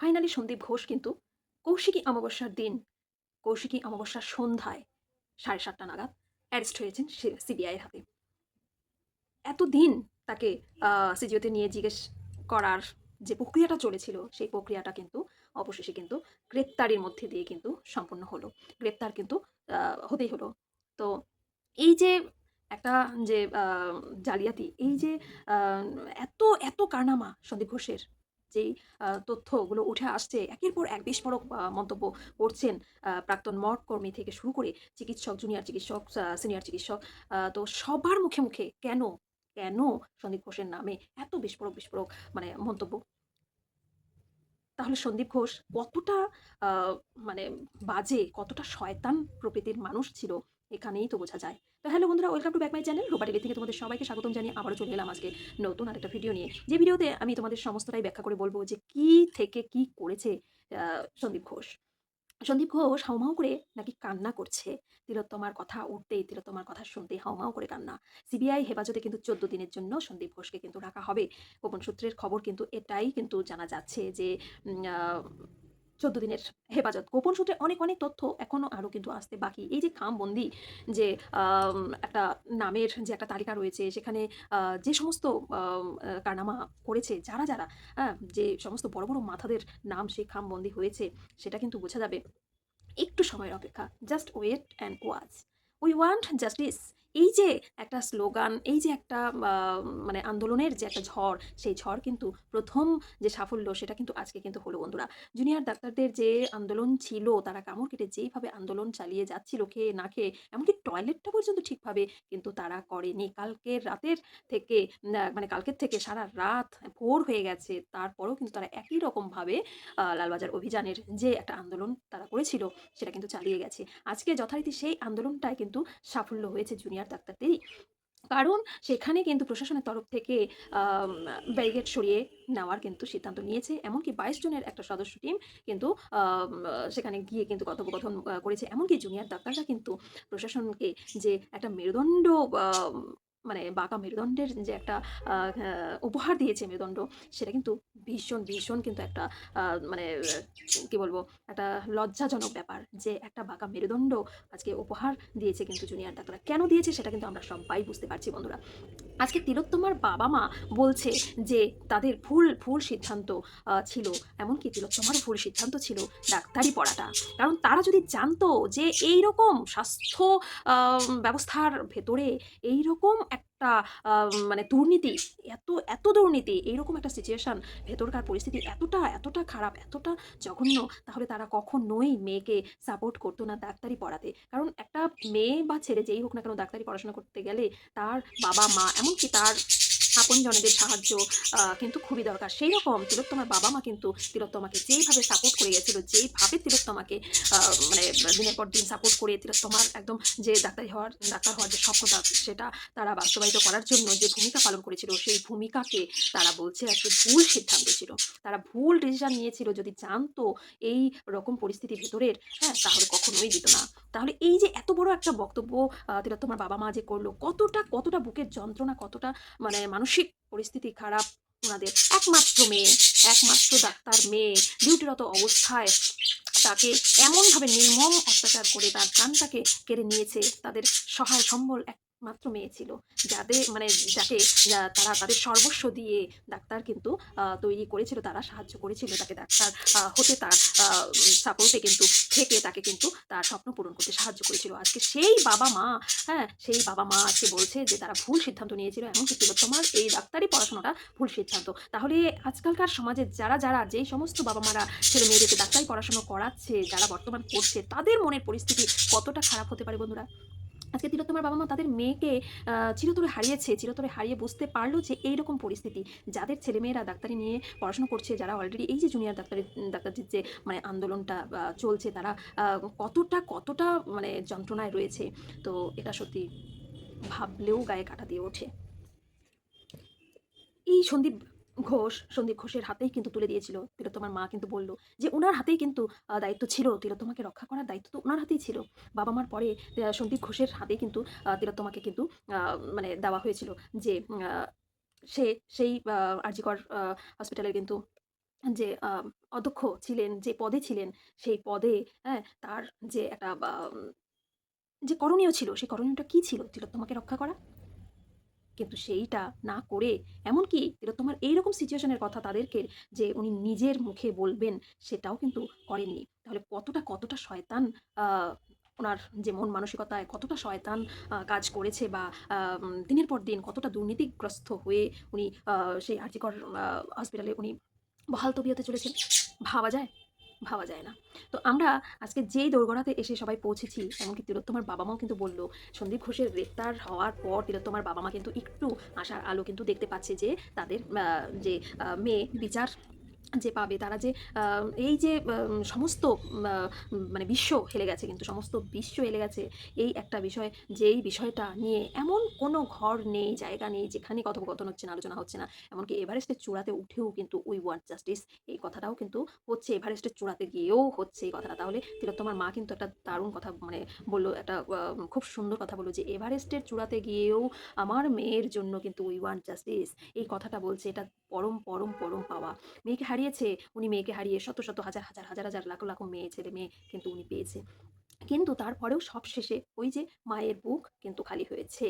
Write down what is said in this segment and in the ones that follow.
Finally Sandeep Ghosh কিন্তু কৌশিকী অমাবস্যার দিন, কৌশিকী অমাবস্যার সন্ধ্যায় সাড়ে সাতটা নাগাদ অ্যারেস্ট হয়েছেন সিবিআইয়ের হাতে। এতদিন তাকে সিজিওতে নিয়ে জিজ্ঞেস করার যে প্রক্রিয়াটা চলেছিল, সেই প্রক্রিয়াটা কিন্তু, অবশেষে কিন্তু গ্রেপ্তারির মধ্যে দিয়ে কিন্তু সম্পূর্ণ হলো। গ্রেপ্তার কিন্তু হতেই হলো। তো এই যে একটা যে জালিয়াতি, এই যে এত এত কারনামা সন্দীপ ঘোষের যেই তথ্যগুলো উঠে আসছে, একের পর এক বিস্ফোরক মন্তব্য করছেন প্রাক্তন মঠ কর্মী থেকে শুরু করে চিকিৎসক জুনিয়র চিকিৎসক সিনিয়র চিকিৎসক তো সবার মুখে মুখে কেন কেন সন্দীপ ঘোষের নামে এত বিস্ফোরক বিস্ফোরক মানে মন্তব্য? তাহলে সন্দীপ ঘোষ কতটা মানে বাজে, কতটা শয়তান প্রকৃতির মানুষ ছিল, এখানেই তো বোঝা যায়। তো হ্যালো বন্ধুরা welcome to back my channel রোবাটেলি থেকে তোমাদের সবাইকে স্বাগতম জানিয়ে আবারও চলে এলাম আজকে নতুন আরেকটা ভিডিও নিয়ে। যে ভিডিওতে আমি তোমাদের সমস্তটাই ব্যাখ্যা করে বলব যে কি থেকে কি করেছে সন্দীপ ঘোষ। সন্দীপ ঘোষ হাউমাউ করে নাকি কান্না করছে, তিলোত্তমার কথা উঠতেই, তিলোত্তমার কথা শুনতেই হাউমাউ করে কান্না। সিবিআই হেফাজতে কিন্তু চোদ্দ দিনের জন্য সন্দীপ ঘোষকে কিন্তু রাখা হবে। গোপন সূত্রের খবর কিন্তু এটাই কিন্তু জানা যাচ্ছে যে চোদ্দ দিনের হেফাজত। গোপন সূত্রে অনেক অনেক তথ্য এখনও আরও কিন্তু আসতে বাকি। এই যে খামবন্দি যে একটা নামের যে একটা তালিকা রয়েছে, সেখানে যে সমস্ত কারনামা করেছে, যারা যারা যে সমস্ত বড় বড় মাথাদের নাম সেই খামবন্দি হয়েছে, সেটা কিন্তু বোঝা যাবে। একটু সময়ের অপেক্ষা। Just wait and watch. We want justice এই যে একটা স্লোগান, এই যে একটা মানে আন্দোলনের যে একটা ঝড়, সেই ঝড় কিন্তু প্রথম যে সাফল্য সেটা কিন্তু আজকে কিন্তু হলো বন্ধুরা। জুনিয়র ডাক্তারদের যে আন্দোলন ছিল, তারা কামড় কেটে যেইভাবে আন্দোলন চালিয়ে যাচ্ছিল খেয়ে না খেয়ে, এমনকি টয়লেটটা পর্যন্ত ঠিকভাবে কিন্তু তারা করেনি। কালকের রাতের থেকে মানে কালকের থেকে সারা রাত ভোর হয়ে গেছে। তারপরেও কিন্তু তারা একই রকমভাবে লালবাজার অভিযানের যে একটা আন্দোলন তারা করেছিল, সেটা কিন্তু চালিয়ে গেছে। আজকে যথারীতি সেই আন্দোলনটাই কিন্তু সাফল্য হয়েছে জুনিয়র ডাক্তারদেরই। কারণ সেখানে কিন্তু প্রশাসনের তরফ থেকে ব্যারিগেড সরিয়ে নেওয়ার কিন্তু সিদ্ধান্ত নিয়েছে। এমনকি বাইশ জনের একটা সদস্য টিম কিন্তু সেখানে গিয়ে কিন্তু কথোপকথন করেছে। এমনকি জুনিয়র ডাক্তাররা কিন্তু প্রশাসনকে যে একটা মেরুদণ্ড মানে বাঁকা মেরুদণ্ডের যে একটা উপহার দিয়েছে মেরুদণ্ড, সেটা কিন্তু ভীষণ ভীষণ কিন্তু একটা মানে কি বলব, একটা লজ্জাজনক ব্যাপার যে একটা বাঁকা মেরুদণ্ড আজকে উপহার দিয়েছে কিন্তু জুনিয়র ডাক্তাররা। কেন দিয়েছে সেটা কিন্তু আমরা সবাই বুঝতে পারছি বন্ধুরা। আজকে তিলোত্তমার বাবা মা বলছে যে তাদের ভুল ভুল সিদ্ধান্ত ছিল, এমনকি তিলোত্তমারও ভুল সিদ্ধান্ত ছিল ডাক্তারি পড়াটা। কারণ তারা যদি জানতো যে এই রকম স্বাস্থ্য ব্যবস্থার ভেতরে এই রকম একটা মানে দুর্নীতি, এত এত দুর্নীতি, এইরকম একটা সিচুয়েশন ভেতরকার পরিস্থিতি এতটা এতটা খারাপ, এতটা জঘন্য, তাহলে তারা কখনোই মেয়েকে সাপোর্ট করতো না ডাক্তারি পড়াতে। কারণ একটা মেয়ে বা ছেলে যেই হোক না কেন ডাক্তারি পড়াশোনা করতে গেলে তার বাবা মা এমনকি তার আপনজনেদের সাহায্য কিন্তু খুবই দরকার। সেই রকম তিলোত্তমার বাবা মা কিন্তু তিলোত্তমাকে যেইভাবে সাপোর্ট করে গেছিল যেইভাবে তিলোত্তমাকে মানে দিনের পর দিন সাপোর্ট করে তিলোত্তমার একদম যে ডাক্তারি হওয়ার, ডাক্তার হওয়ার যে স্বপ্নটা, সেটা তারা বাস্তবায়িত করার জন্য যে ভূমিকা পালন করেছিল, সেই ভূমিকাকে তারা বলছে একটা ভুল সিদ্ধান্ত ছিল তারা ভুল ডিসিশন নিয়েছিল যদি জানতো এই রকম পরিস্থিতির ভেতরের হ্যাঁ তাহলে কখনোই দিত না। তাহলে এই যে এত বড় একটা বক্তব্য তিলোত্তমার বাবা মা যে করল, কতটা কতটা বুকের যন্ত্রণা, কতটা মানে মানসিক পরিস্থিতি খারাপ, ওনাদের একমাত্র মেয়ে, একমাত্র ডাক্তার মেয়ে, ডিউটিরত অবস্থায় তাকে এমনভাবে নির্মম অত্যাচার করে তার প্রাণটাকে কেড়ে নিয়েছে, তাদের সহায় সম্বল একমাত্র মেয়ে ছিল। যাদের মানে যাকে তারা তাদের সর্বস্ব দিয়ে ডাক্তার কিন্তু তৈরি করেছিল, তারা সাহায্য করেছিল তাকে ডাক্তার হতে তার সাপোর্টে কিন্তু থেকে তাকে কিন্তু তার স্বপ্ন পূরণ করতে সাহায্য করেছিল। আজকে সেই বাবা মা হ্যাঁ সেই বাবা মা আজকে বলছে যে তারা ভুল সিদ্ধান্ত নিয়েছিল, এমনকি তিলোত্তমার এই ডাক্তারি পড়াশোনাটা ভুল সিদ্ধান্ত। তাহলে আজকালকার সমাজে যারা যারা যেই সমস্ত বাবা মারা ছেলে মেয়েদেরকে ডাক্তারি পড়াশোনা করাচ্ছে, যারা বর্তমান করছে, তাদের মনের পরিস্থিতি কতটা খারাপ হতে পারে বন্ধুরা? আজকে তিলোত্তমার বাবা মা তাদের মেয়েকে চিরতরে হারিয়েছে, চিরতরে হারিয়ে বুঝতে পারল যে এইরকম পরিস্থিতি। যাদের ছেলেমেয়েরা ডাক্তারি নিয়ে পড়াশোনা করছে, যারা অলরেডি এই যে জুনিয়র ডাক্তারি ডাক্তারদের যে মানে আন্দোলনটা চলছে, তারা কতটা কতটা মানে যন্ত্রণায় রয়েছে। তো এটা সত্যি ভাবলেও গায়ে কাটা দিয়ে ওঠে। এই সন্দীপ ঘোষ সন্দীপ ঘোষের হাতেই কিন্তু তুলে দিয়েছিল তিলোত্তমার মা কিন্তু বলল যে ওনার হাতেই কিন্তু দায়িত্ব ছিল তিলোত্তমাকে রক্ষা করার দায়িত্ব তো ওনার হাতেই ছিল বাবা মার পরে সন্দীপ ঘোষের হাতেই কিন্তু তিলোত্তমাকে কিন্তু মানে দেওয়া হয়েছিল যে সে সেই আরজিকর হসপিটালের কিন্তু যে অধ্যক্ষ ছিলেন, যে পদে ছিলেন, সেই পদে হ্যাঁ, তার যে একটা যে করণীয় ছিল, সেই করণীয়টা কি ছিল? তিলোত্তমাকে রক্ষা করা। কিন্তু সেইটা না করে এমনকি তিলোত্তমার এইরকম সিচুয়েশন এর কথা তাদেরকে যে উনি নিজের মুখে বলবেন, সেটাও কিন্তু করেননি। তাহলে কতটা, কতটা শয়তান আ উনার যে মন মানসিকতায় কতটা শয়তান কাজ করেছে বা দিনের পর দিন কতটা দুর্নীতিগ্রস্ত হয়ে উনি সেই আর জি কর আ হসপিটালে উনি বহাল তবিয়তে চলেছেন। ভাবা যায়? ভাবা যায় না। তো আমরা আজকে যেই দোরগোড়াতে এসে সবাই পৌঁছেছি, এমনকি তিলোত্তমার বাবা-মাও কিন্তু বলল সন্দীপ ঘোষের গ্রেপ্তার হওয়ার পর তিলোত্তমার বাবা-মা কিন্তু একটু আশার আলো কিন্তু দেখতে পাচ্ছে যে তাদের যে মেয়ে বিচার যে পাবে তারা যে এই যে সমস্ত মানে বিশ্ব হেলে গেছে কিন্তু সমস্ত বিশ্ব হেলে গেছে এই একটা বিষয় যেই বিষয়টা নিয়ে এমন কোনো ঘর নেই, জায়গা নেই যেখানে কথোপকথন হচ্ছে না, আলোচনা হচ্ছে না। এমনকি এভারেস্টের চূড়াতে উঠেও কিন্তু উই ওয়ান্ট জাস্টিস এই কথাটাও কিন্তু হচ্ছে। এভারেস্টের চূড়াতে গিয়েও হচ্ছে এই কথাটা। তাহলে তিলোত্তমার মা কিন্তু একটা দারুণ কথা মানে বলল একটা খুব সুন্দর কথা বলল যে, "এভারেস্টের চূড়াতে গিয়েও আমার মেয়ের জন্য কিন্তু উই ওয়ান্ট জাস্টিস" এই কথাটা বলছে। এটা পরম, পরম, পরম পাওয়া। মেয়েকে হারিয়েছে, উনি মেয়েকে হারিয়ে শত, শত হাজার, হাজার, হাজার, হাজার লাখ লাখ মেয়ে ছেলে-মেয়ে কিন্তু উনি পেয়েছে। কিন্তু তারপরেও সব শেষে ওই যে মায়ের বুক কিন্তু খালি হয়েছে।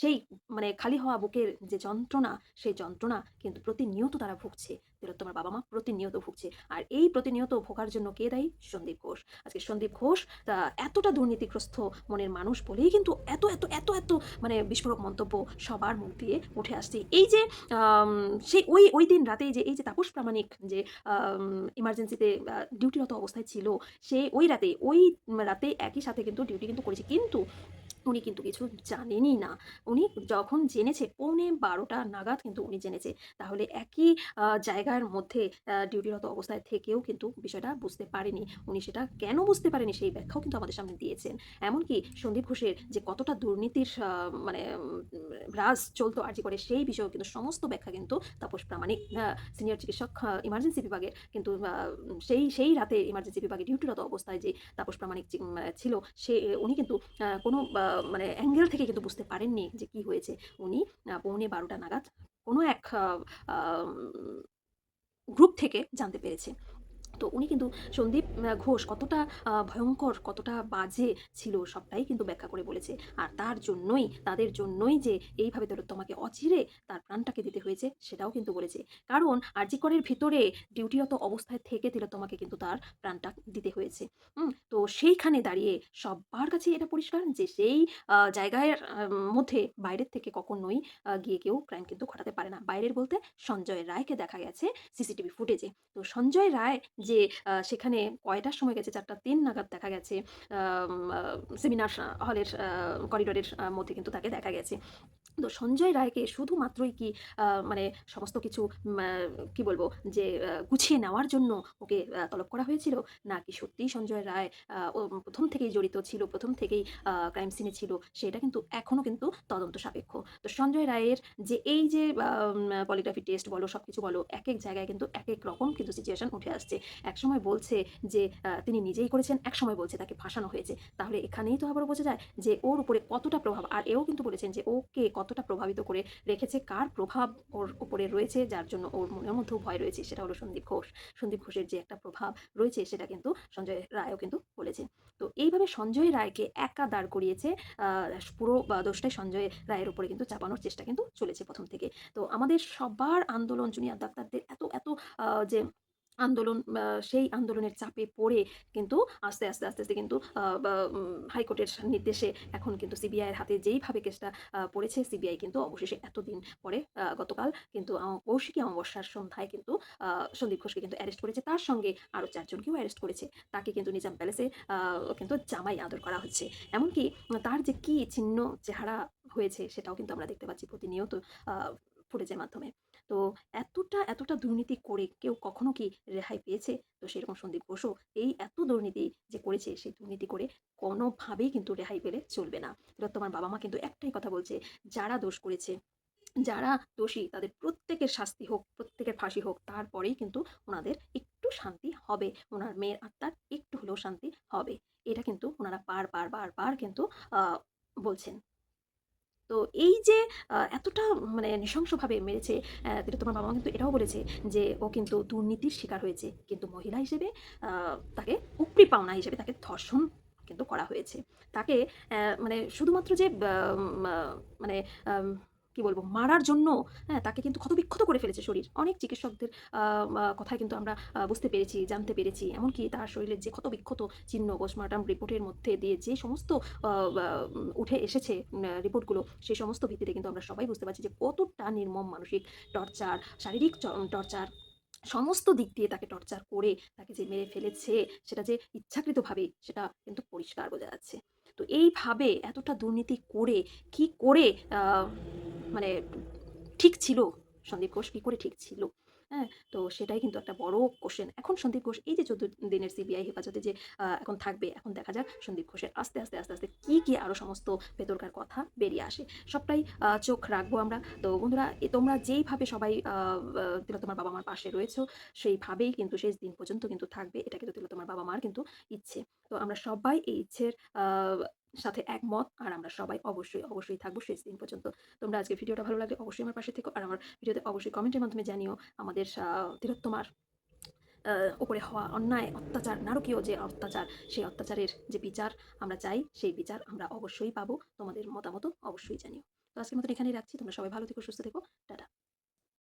সেই মানে খালি হওয়া বুকের যে যন্ত্রণা, সেই যন্ত্রণা কিন্তু প্রতিনিয়ত তারা ভুগছে। তিলোত্তমার বাবা-মা প্রতিনিয়ত ভুগছে। আর এই প্রতিনিয়ত ভোগার জন্য কে দায়ী? সন্দীপ ঘোষ। আজকে সন্দীপ ঘোষ তা এতটা দুর্নীতিগ্রস্ত মনের মানুষ বলেই কিন্তু এত, এত, এত, এত মানে বিস্ফোরক মন্তব্য সবার মুখ দিয়ে উঠে আসছে। এই যে সেই ওই, ওই দিন রাতেই যে এই যে তাপস প্রামাণিক যে ইমার্জেন্সিতে ডিউটিরত অবস্থায় ছিল, সে ওই রাতে ওই রাতে একই সাথে কিন্তু ডিউটি কিন্তু করেছে। কিন্তু উনি কিন্তু কিছু জানেনই না। উনি যখন জেনেছে পৌনে ১২টা নাগাদ কিন্তু উনি জেনেছে। তাহলে একই জায়গার মধ্যে ডিউটিরত অবস্থায় থেকেও কিন্তু বিষয়টা বুঝতে পারেনি। উনি সেটা কেন বুঝতে পারেনি সেই ব্যাখ্যাও কিন্তু আমাদের সামনে দিয়েছেন। এমনকি সন্দীপ ঘোষের যে কতটা দুর্নীতির মানে রাজ চলতো আর করে সেই বিষয়েও কিন্তু সমস্ত ব্যাখ্যা কিন্তু তাপস প্রামাণিক সিনিয়র চিকিৎসক ইমার্জেন্সি বিভাগের কিন্তু সেই, সেই রাতে ইমার্জেন্সি বিভাগে ডিউটিরত অবস্থায় যে তাপস প্রামাণিক ছিল সে উনি কিন্তু কোনো মানে অ্যাঙ্গেল থেকে কিন্তু বুঝতে পারেননি যে কি হয়েছে। উনি পৌনে ১২টা নাগাদ কোনো এক গ্রুপ থেকে জানতে পেরেছে। তো উনি কিন্তু সন্দীপ ঘোষ কতটা ভয়ঙ্কর, কতটা বাজে ছিল সবটাই কিন্তু ব্যাখ্যা করে বলেছে। আর তার জন্যই, তাদের জন্যই যে এইভাবে তিলোত্তমাকে অচিরে তার প্রাণটাকে দিতে হয়েছে সেটাও কিন্তু বলেছে। কারণ আরজি করের ভিতরে ডিউটিরত অবস্থায় থেকে তিলোত্তমাকে কিন্তু তার প্রাণটা দিতে হয়েছে। তো সেইখানে দাঁড়িয়ে সবার কাছেই এটা পরিষ্কার যে সেই জায়গার মধ্যে বাইরের থেকে কখনোই গিয়ে কেউ ক্রাইম কিন্তু ঘটাতে পারে না। বাইরের বলতে সঞ্জয় রায়কে দেখা গেছে সিসিটিভি ফুটেজে। তো সঞ্জয় রায় যে সেখানে কয়টার সময় গেছে ৪ঃ০০ নাগাদ দেখা গেছে সেমিনার হলের করিডোরের মধ্যে কিন্তু তাকে দেখা গেছে। তো সঞ্জয় রায়কে শুধুমাত্রই কি মানে সমস্ত কিছু কি বলব যে গুছিয়ে নেওয়ার জন্য ওকে তলব করা হয়েছিল? নাকি সত্যিই সঞ্জয় রায় ১ম থেকেই জড়িত ছিল, প্রথম থেকেই ক্রাইম সিনে ছিল সেটা কিন্তু এখনও কিন্তু তদন্ত সাপেক্ষ। তো সঞ্জয় রায়ের যে এই যে পলিগ্রাফি টেস্ট বলো, সবকিছু বলো, এক এক জায়গায় কিন্তু এক এক রকম কিন্তু সিচুয়েশন উঠে আসছে। একসময় বলছে যে তিনি নিজেই করেছেন, একসময় বলছে তাকে ফাঁসানো হয়েছে। তাহলে এখানেই তো আবারও বোঝা যায় যে ওর উপরে কতটা প্রভাব আর এও কিন্তু বলেছেন যে ওকে কতটা প্রভাবিত করে রেখেছে, কার প্রভাব ওর উপরে রয়েছে যার জন্য ওর মনের মধ্যেও ভয় রয়েছে সেটা হলো সন্দীপ ঘোষ। সন্দীপ ঘোষের যে একটা প্রভাব রয়েছে সেটা কিন্তু সঞ্জয় রায়ও কিন্তু বলেছেন। তো এইভাবে সঞ্জয় রায়কে একা দাঁড় করিয়েছে পুরো দোষটাই সঞ্জয় রায়ের উপরে কিন্তু চাপানোর চেষ্টা কিন্তু চলেছে প্রথম থেকে। তো আমাদের সবার আন্দোলন জুনিয়র ডাক্তারদের এত, এত যে আন্দোলন সেই আন্দোলনের চাপে পড়ে কিন্তু আস্তে, আস্তে, আস্তে, আস্তে কিন্তু হাইকোর্টের নির্দেশে এখন কিন্তু সিবিআইয়ের হাতে যেইভাবে কেসটা পড়েছে, সিবিআই কিন্তু অবশেষে এতদিন পরে গতকাল কিন্তু কৌশিকী অমাবস্যার সন্ধ্যায় কিন্তু সন্দীপ ঘোষকে কিন্তু অ্যারেস্ট করেছে। তার সঙ্গে আরও ৪ জনকেও অ্যারেস্ট করেছে। তাকে কিন্তু নিজাম প্যালেসে কিন্তু জামাই আদর করা হচ্ছে। এমনকি তার যে কি চিহ্ন চেহারা হয়েছে সেটাও কিন্তু আমরা দেখতে পাচ্ছি প্রতিনিয়ত ফুটেজের মাধ্যমে। তো এতটা, এতটা দুর্নীতি করে কেউ কখনো কি রেহাই পেয়েছে? তো সেরকম সন্দীপ ঘোষও এই এত দুর্নীতি যে করেছে, সেই দুর্নীতি করে কোনোভাবেই কিন্তু রেহাই পেলে চলবে না। তিলোত্তমার বাবা-মা কিন্তু একটাই কথা বলছে, যারা দোষ করেছে, যারা দোষী তাদের প্রত্যেকের শাস্তি হোক, প্রত্যেকের ফাঁসি হোক, তারপরেই কিন্তু ওনাদের একটু শান্তি হবে। ওনার মেয়ের আত্মার একটু হলেও শান্তি হবে। এটা কিন্তু ওনারা বার, বার, বার, বার কিন্তু বলছেন। তো এই যে এতটা মানে নৃশংসভাবে মেরেছে তোমার বাবা কিন্তু এটাও বলেছে যে, ও কিন্তু দুর্নীতির শিকার হয়েছে। কিন্তু মহিলা হিসেবে তাকে উপরি পাওনা হিসেবে তাকে ধর্ষণ কিন্তু করা হয়েছে। তাকে মানে শুধুমাত্র যে মানে কি বলব, মারার জন্য হ্যাঁ তাকে কিন্তু ক্ষতবিক্ষত করে ফেলেছে শরীর। অনেক চিকিৎসকদের কথায় কিন্তু আমরা বুঝতে পেরেছি, জানতে পেরেছি। এমনকি তার শরীরের যে ক্ষতবিক্ষত চিহ্ন পোস্টমর্টম রিপোর্টের মধ্যে দিয়ে যে সমস্ত উঠে এসেছে রিপোর্টগুলো সেই সমস্ত ভিত্তিতে কিন্তু আমরা সবাই বুঝতে পারছি যে কতটা নির্মম মানসিক টর্চার, শারীরিক টর্চার, সমস্ত দিক দিয়ে তাকে টর্চার করে তাকে যে মেরে ফেলেছে, সেটা যে ইচ্ছাকৃতভাবে, সেটা কিন্তু পরিষ্কার বোঝা যাচ্ছে। তো এইভাবে এতটা দুর্নীতি করে কি করে মানে ঠিক ছিল? সন্দীপ ঘোষ কী করে ঠিক ছিল? হ্যাঁ? তো সেটাই কিন্তু একটা বড় কোশ্চেন এখন সন্দীপ ঘোষ, এই যে চোদ্দ দিনের সিবিআই হেফাজতে যে এখন থাকবে, এখন দেখা যাক সন্দীপ ঘোষের আস্তে আস্তে আস্তে আস্তে কি কি আরও সমস্ত ভেতরকার কথা বেরিয়ে আসে। সবটাই চোখ রাখব আমরা। তো বন্ধুরা তোমরা যেইভাবে সবাই তিলোত্তমার বাবা মার পাশে রয়েছো, সেইভাবেই কিন্তু শেষ দিন পর্যন্ত কিন্তু থাকবে। এটা কিন্তু তিলোত্তমার বাবা মার কিন্তু ইচ্ছে। তো আমরা সবাই এই ইচ্ছের সাথে একমত। আর আমরা সবাই অবশ্যই অবশ্যই থাকব শেষ দিন পর্যন্ত। তোমরা আজকে ভিডিওটা ভালো লাগলে অবশ্যই আমার পাশে থেকো। আর আমার ভিডিওতে অবশ্যই কমেন্টের মাধ্যমে জানিও আমাদের আহ, উপরে হওয়া অন্যায় অত্যাচার নারকীয় যে অত্যাচার সেই অত্যাচারের যে বিচার আমরা চাই সেই বিচার আমরা অবশ্যই পাবো। তোমাদের মতামত অবশ্যই জানিও। তো আজকের মতন এখানেই রাখছি। তোমরা সবাই ভালো থেকো সুস্থ থেকো। টাটা।